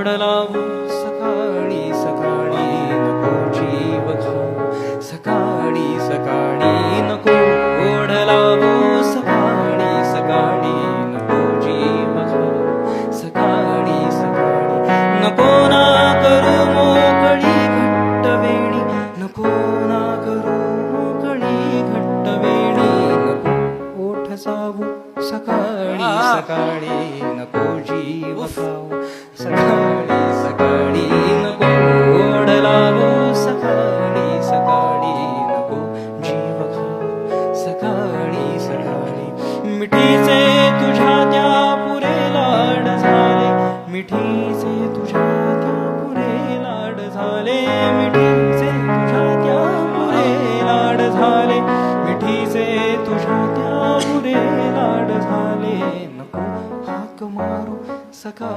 गोड लावू सकाळी सकाळी नको जीव खाऊ. सकाळी सकाळी नको गोड लावू सकाळी सकाळी नको जीव खाऊ. सकाळी सकाळी नको ना करू मोकळी घट्ट वेणी नको ना करू मोकळी घट्ट वेणी नको ओठ जाऊ सकाळी सकाळी नको जीव खाऊ. सकाळी से तुझा त्या पुरे लाड झाले? मिठी से तुझा त्या पुरे लाड झाले? मिठी से तुझा त्या पुरे लाड झाले? मिठी से तुझा त्या पुरे लाड झाले? नको हाक मारू, सका